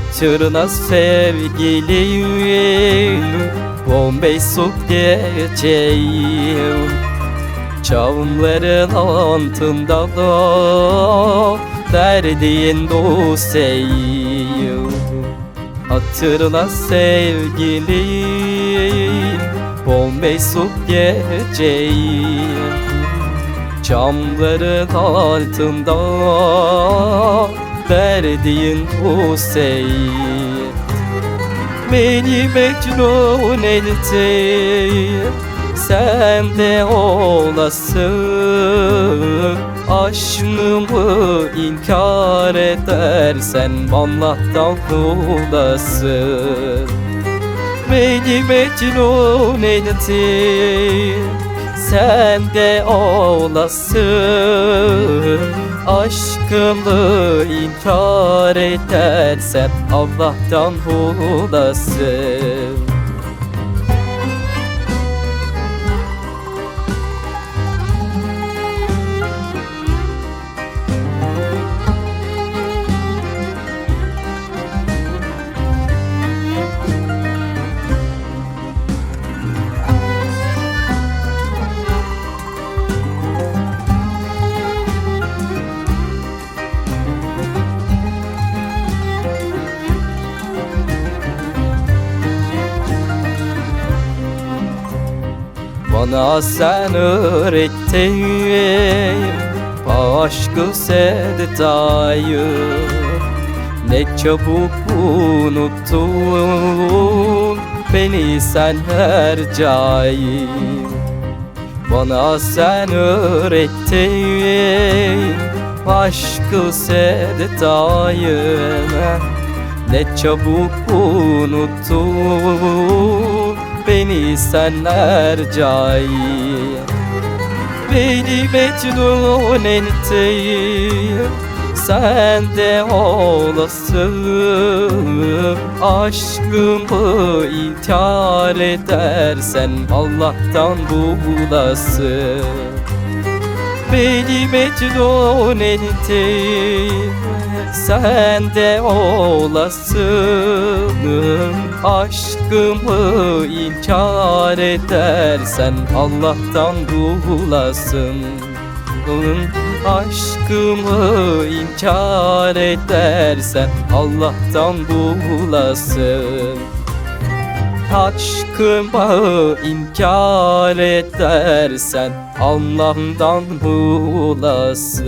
Hatırına sevgilim Bombay su diyeceğim Çamların altında da Derdin dosteyim Hatırına sevgilim Bombay su diyeceğim Camların altında Verdiğin bu seyir Beni mecnun etti. Sen de olasın Aşkımı inkar edersen Allah'tan bulasın. Beni mecnun etti. Sen de olasın Aşkımı inkar edersen Allah'tan bulasın Bana sen öğrettin Aşkı sevdayı. Ne çabuk unuttun Beni sen her cayim Bana sen öğrettin Aşkı sevdayı. Ne çabuk unuttun Beni sen her cayim Beni mecnun ettin Sen de olasın Aşkımı inkar edersen Allah'tan bulasın Beni mecnun ettin Sen de olasın Aşkımı inkar edersen Allah'tan bulasın. Aşkımı inkar edersen Allah'tan bulasın Aşkımı inkar edersen Allah'tan bulasın